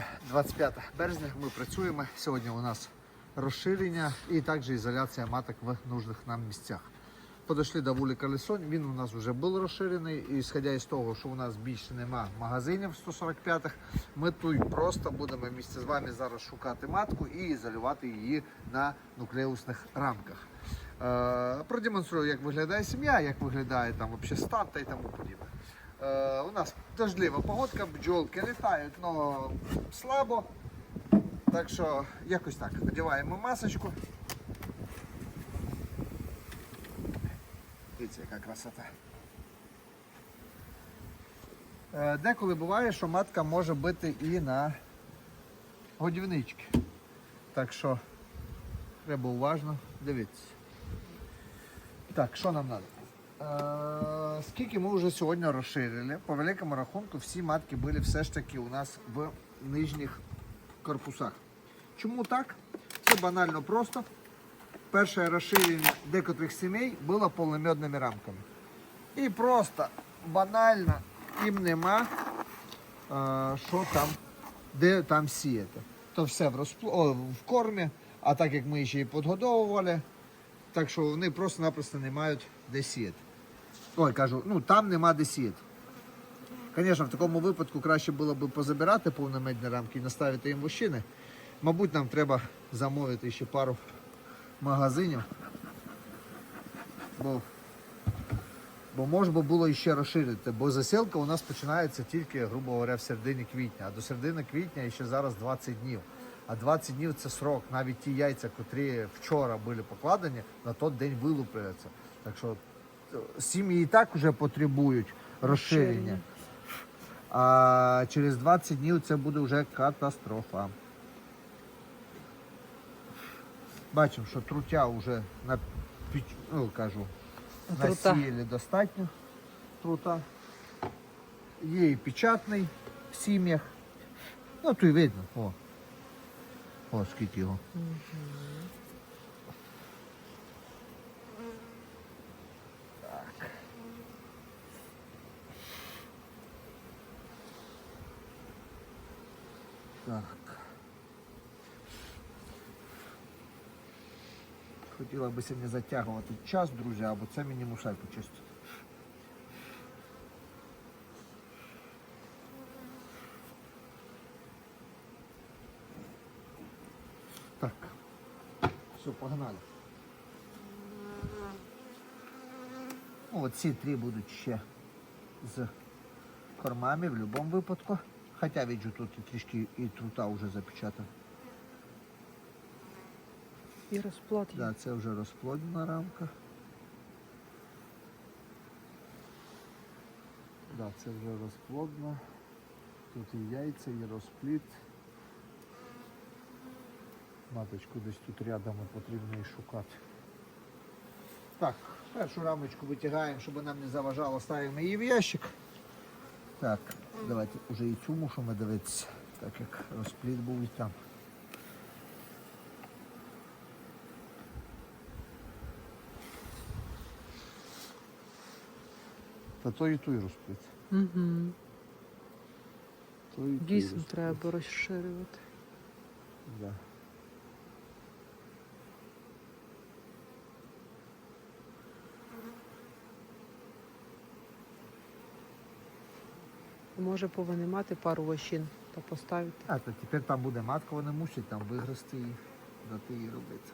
Вітаю, 25 березня. Ми працюємо. Сьогодні у нас розширення і також ізоляція маток в нужних нам місцях. Подошли до вулика Лисонь, він у нас вже був розширений, і сходя із того, що у нас більше нема магазинів 145-х, ми тут просто будемо місце з вами зараз шукати матку і ізолювати її на нуклеусних рамках. Е, продемонструю, як виглядає сім'я, як виглядає там вообще стан та й тому подібне. Е, у нас дождлива погодка, бджолки літають, але слабо. Так що якось так. Одягаємо масочку. Дивіться, яка красота. Е, Деколи буває, що матка може бити і на годівнички. Так що треба уважно дивитися. Так, що нам треба? Е, Скільки ми вже сьогодні розширили, по великому рахунку всі матки були все ж таки у нас в нижніх корпусах. Чому так? Це банально просто. Перше розширення декотрих сімей було полномедними рамками. І просто банально їм нема е, що там, де там сіяти. То все в, розпл... О, в кормі, а так як ми ще і підгодовували, так що вони просто-напросто не мають де сіяти. Ой, кажу, ну там нема де сіяти. Звісно, в такому випадку краще було б позабирати повномедні рамки і наставити їм вощини. Мабуть, нам треба замовити ще пару магазинів. Бо, бо можна було ще розширити, бо засілка у нас починається тільки, грубо говоря, в середині квітня. А до середини квітня ще зараз 20 днів. А 20 днів це срок. Навіть ті яйця, котрі вчора були покладені, на той день вилупляються. Так що сім'ї і так вже потребують розширення. А через 20 днів це буде вже катастрофа. Бачимо, що труття вже на ну, кажу, Трута. насіяли достатньо трута. Є і печатний в сім'ях. Ну, то й видно. О. О, скільки його. Так. Хотіла би не затягувати час, друзі, або це мені мусай почистити. Так. Все, погнали. От три будуть ще з кормами в будь-якому випадку. Хоча віджу тут трішки і трута вже запечатана. І розплод є. Да, це вже розплодна рамка. Да, це вже розплодна. Тут і яйця, і розплід. Маточку десь тут рядом потрібно і шукати. Так, першу рамочку витягаємо, щоб нам не заважало, ставимо її в ящик. Так, давайте вже і цю мушимо дивитися, так як розпліт був і там. Та то і той розпліт. Угу. То і той Дійсно розплід. треба розширювати. Да. Може повинимати пару вощин та поставити. А, то тепер там буде матка, вони мусять там вигрести і дати їй робити.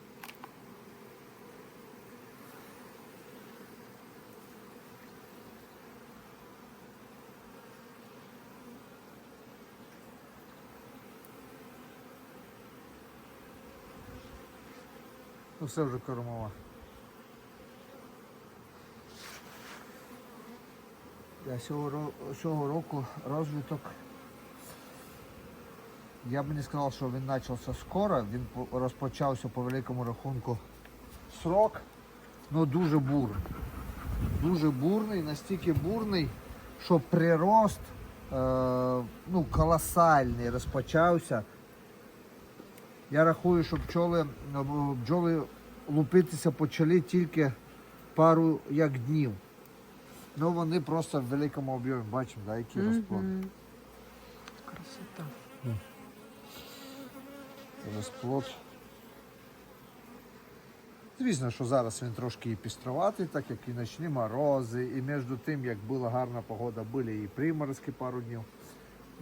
Ну все вже кормова. Я цього, року розвиток я б не сказав, що він почався скоро, він розпочався по великому рахунку срок, але дуже бурний. Дуже бурний, настільки бурний, що прирост е, ну, колосальний розпочався. Я рахую, що пчоли, е, бджоли лупитися почали тільки пару як днів. Ну вони просто в великому об'ємі бачимо, да, розплод. Мгм. Красота. розплод. Звісно, що зараз він трошки і пістроватий, так як і ночні морози, і між тим, як була гарна погода, були і приморозки пару днів.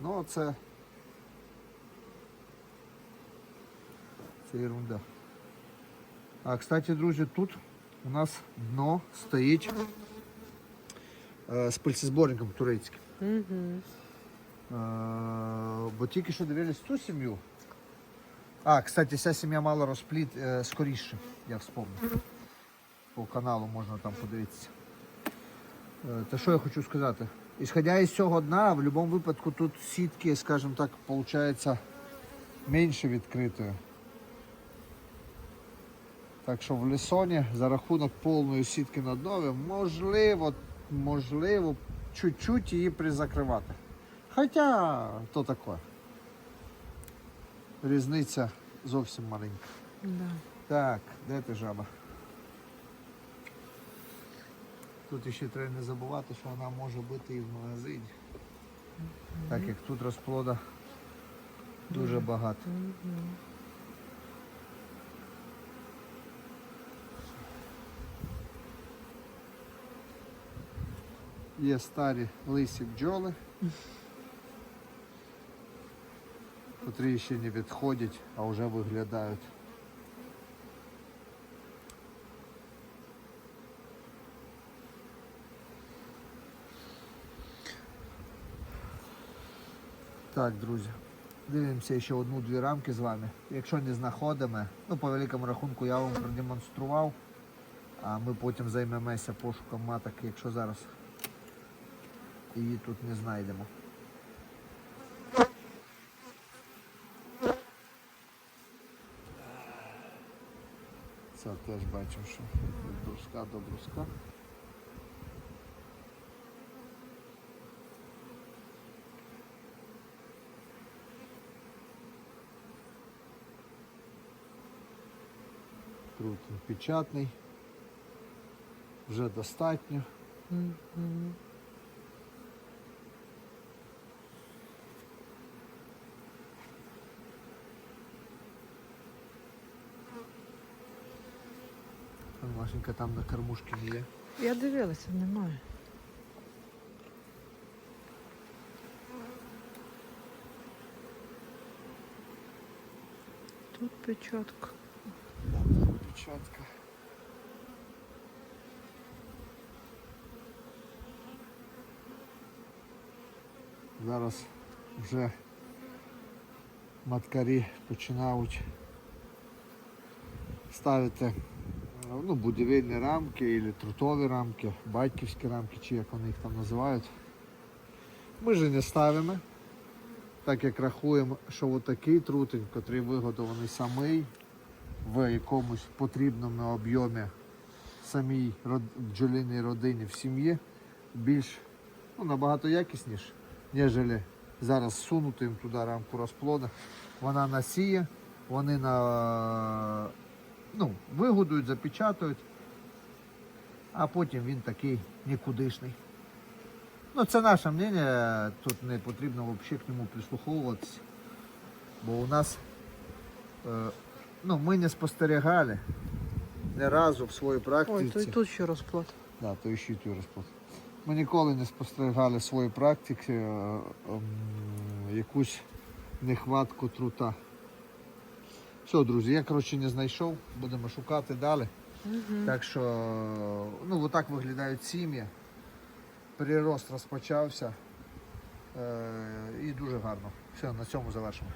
Ну, це. Це ерунда. А, кстати, друзі, тут у нас дно стоїть з пильцезборником турецьким. Угу. Е, бо тільки що дивились ту сім'ю. А, кстати, ця сім'я мала розпліт е, скоріше, я вспомнив. По каналу можна там подивитися. Е, та що я хочу сказати? Ісходя із цього дна, в будь-якому випадку тут сітки, скажімо так, виходить менше відкритою. Так що в лісоні за рахунок повної сітки на днові можливо, можливо, чуть-чуть її призакривати. Хоча то таке. Різниця зовсім маленька. Да. Так, де ти жаба? Тут ще треба не забувати, що вона може бути і в магазині. Так як тут розплода дуже багато. Є старі лисі бджоли, котрі ще не відходять, а вже виглядають. Так, друзі, дивимося ще одну-дві рамки з вами. Якщо не знаходимо, ну по великому рахунку я вам продемонстрував, а ми потім займемося пошуком маток, якщо зараз її тут не знайдемо. Це теж бачимо, що від бруска до бруска. Крутий печатний. Вже достатньо. Мгм. Там Машенька там на кормушці є. Я дивилася, немає. Тут печатка. Печатка. Зараз вже маткарі починають ставити ну, будівельні рамки або трутові рамки, батьківські рамки, чи як вони їх там називають. Ми ж не ставимо, так як рахуємо, що отакий трутень, який виготовлений самий, в якомусь потрібному об'ємі самій бджолиній родині в сім'ї більш ну, набагато якісніше, ніж зараз сунути їм туди рамку розплода. Вона насіє, вони на, ну, вигодують, запечатують, а потім він такий нікудишний. Ну, це наше мнення, тут не потрібно взагалі к ньому прислуховуватися, бо у нас е, ну, ми не спостерігали ні разу в своїй практиці. Ой, то й тут ще розплод. Да, то іще той розплод. Ми ніколи не спостерігали в своїй практиці е, ем, якусь нехватку трута. Все, друзі, я коротше не знайшов, будемо шукати далі. Угу. Так що, ну, отак виглядають сім'ї. Прирост розпочався е, і дуже гарно. Все, на цьому завершимо.